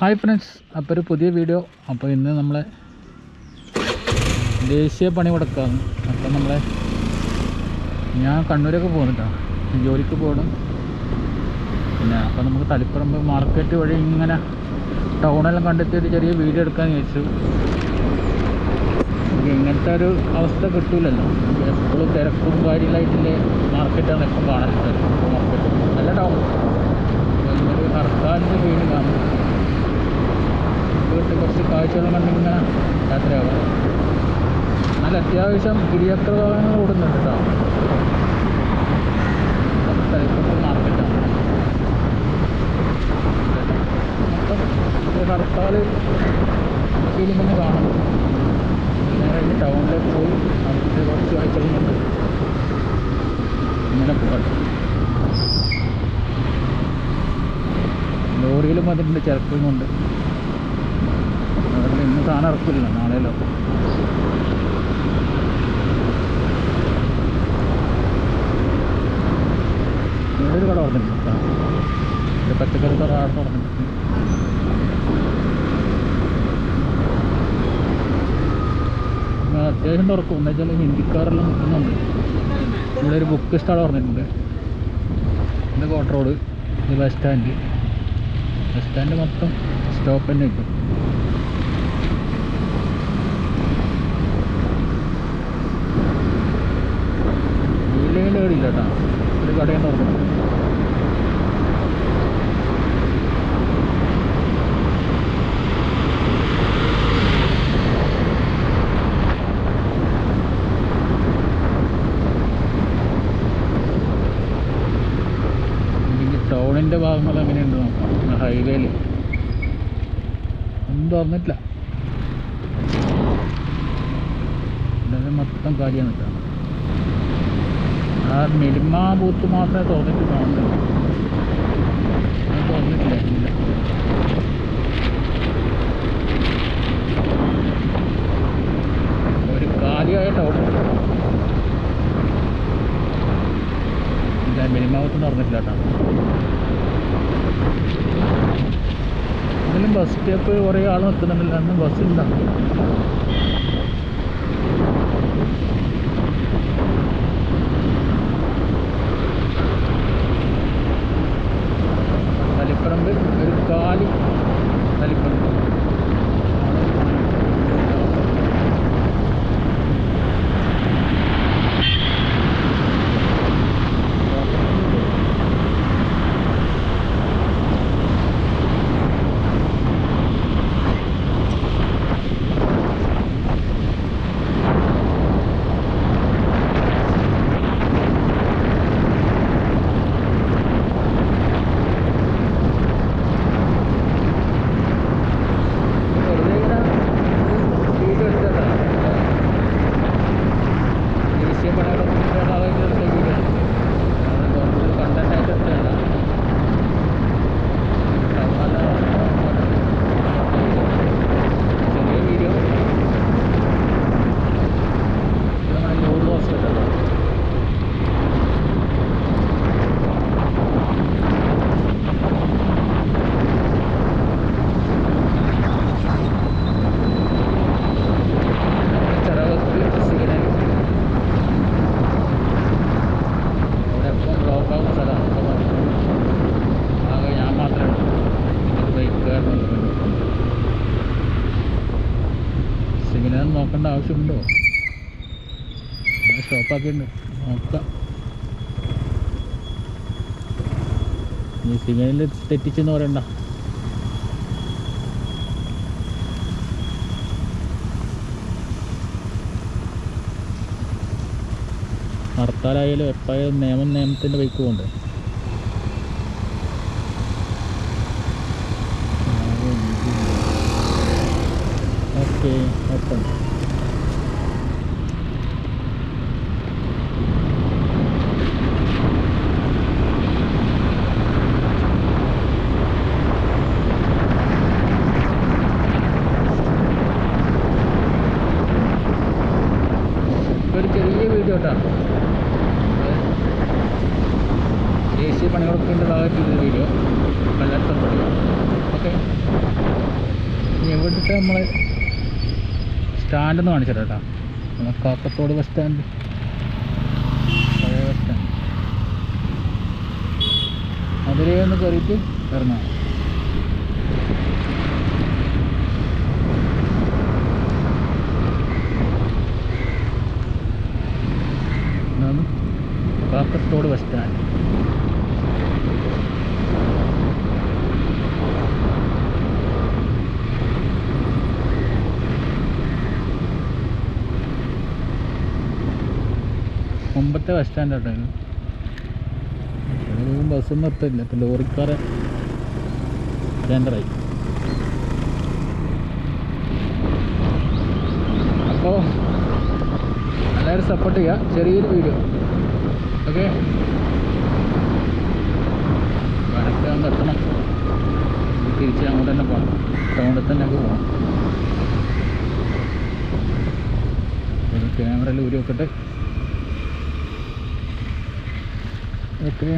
Hi friends അപ്പോൾ ഒരു പുതിയ വീഡിയോ അപ്പോൾ ഇന്ന് നമ്മളെ ദേശീയ പണി കൊടുക്കാണ് അപ്പം നമ്മളെ ഞാൻ കണ്ണൂരൊക്കെ പോകുന്നുണ്ടോ ജോലിക്ക് പോകണം പിന്നെ അപ്പോൾ നമുക്ക് തളിപ്പറമ്പ് മാർക്കറ്റ് വഴി ഇങ്ങനെ ടൗണെല്ലാം കണ്ടെത്തി ഒരു ചെറിയ വീഡിയോ എടുക്കാമെന്ന് ചോദിച്ചു ഇങ്ങനത്തെ ഒരു അവസ്ഥ കിട്ടൂലല്ലോ. എപ്പോഴും തിരക്കും കാര്യങ്ങളായിട്ടില്ലേ? മാർക്കറ്റാണ് എപ്പം കാണാൻ മാർക്കറ്റ് നല്ല ടൗൺ ഹർത്താലിന്റെ വീട് കാണും വീട്ടിൽ കുറച്ച് കാഴ്ചകളും കണ്ടിങ്ങനെ യാത്രയാവാം. എന്നാൽ അത്യാവശ്യം ഇരുചക്ര വാഹനങ്ങൾ ഓടുന്നുണ്ട് കേട്ടോ. തലപ്പുറത്ത് മാർക്കറ്റാണ് മൊത്തം കാണാം. നേരെ ടൗണിലേക്ക് പോയി അവിടുത്തെ കുറച്ച് കാഴ്ചകളുണ്ട് ഇങ്ങനെ പോകട്ടെ. ലോറിയിലും വന്നിട്ടുണ്ട് ചിലക്കും കൊണ്ട് സാധനം ഇറക്കില്ല നാളെയല്ലോ. ഒരു കട തുറന്നിട്ടുണ്ട്? പച്ചക്കറി കട തുറന്നിട്ടുണ്ട്. അത്യാവശ്യം തുറക്കും. എന്താ വെച്ചാൽ ഹിന്ദിക്കാരെല്ലാം നിൽക്കുന്നുണ്ട്. ഇവിടെ ഒരു ബുക്ക് സ്റ്റാൾ പറഞ്ഞിട്ടുണ്ട് ഇത് കോട്ട റോഡ് ഇത് ബസ് സ്റ്റാൻഡ് ബസ് സ്റ്റാൻഡ് മൊത്തം സ്റ്റോപ്പ് തന്നെ കിട്ടും വീലിന്റെ കേടില്ല കേട്ടോ ഒരു കടയും തുറന്നു ഇനി ടൗണിന്റെ ഭാഗങ്ങൾ എങ്ങനെയുണ്ട് നോക്കാം. ഹൈവേയിൽ ഒന്നും തുറന്നിട്ടില്ല ഇതൊക്കെ മൊത്തം കാര്യമാണ് കേട്ടോ. ആ മിനിമ ബൂത്ത് മാത്രമേ തുറന്നിട്ട് കാണുന്നുള്ളൂ. തോന്നിട്ടില്ല ഒരു കാലിയായ ടൗൺ. ഇല്ല നടന്നിട്ടില്ല കേട്ടോ ഇതിലും ബസ് സ്റ്റേപ്പ് കുറേ ആൾ നിൽക്കുന്നുണ്ടല്ലോ അന്ന് ബസ് ഇല്ല. ഒരു കാലി. നോക്കേണ്ട ആവശ്യമുണ്ടോ? സ്റ്റോപ്പാക്കിയിട്ടുണ്ട് നോക്കാം. ഈ സിഗ്നലിൽ തെറ്റിച്ചെന്ന് പറയണ്ട. ഹർത്താലായാലും എപ്പോഴും നിയമം നിയമത്തിന്റെ ബൈക്ക് പോകണ്ട്? Okay open. ഒരു ചെറിയ വീഡിയോ കേട്ടോ. ദേശീയ പണികളൊക്കെ ഭാഗമായിട്ടുള്ള വീഡിയോ. എല്ലാവർക്കും ഓക്കെ. എവിടുത്തെ നമ്മൾ സ്റ്റാൻഡെന്ന് കാണിച്ചു കേട്ടോ. നമ്മളെ കാക്കത്തോട് ബസ് സ്റ്റാൻഡ് പഴയ ബസ് സ്റ്റാൻഡ് അതിലേ ഒന്ന് കയറിയിട്ട് ഇറങ്ങാം ഇതാണ് കാക്കത്തോട് ബസ് സ്റ്റാൻഡ് മുമ്പത്തെ ബസ് സ്റ്റാൻഡ് ബസ് നിർത്തില്ല ഇപ്പം ലോറിക്കാരെ സ്റ്റാൻഡറായി അപ്പോൾ എല്ലാവരും സപ്പോർട്ട് ചെയ്യുക ചെറിയൊരു വീഡിയോ ഓക്കെ കറക്റ്റ് അങ്ങ് എത്തണം. തിരിച്ച് അങ്ങോട്ട് തന്നെ പോകണം ടൗണിൽ തന്നെ അങ്ങ് പോകണം ക്യാമറയിൽ ഊരി വെക്കട്ടെ. ഓക്കെ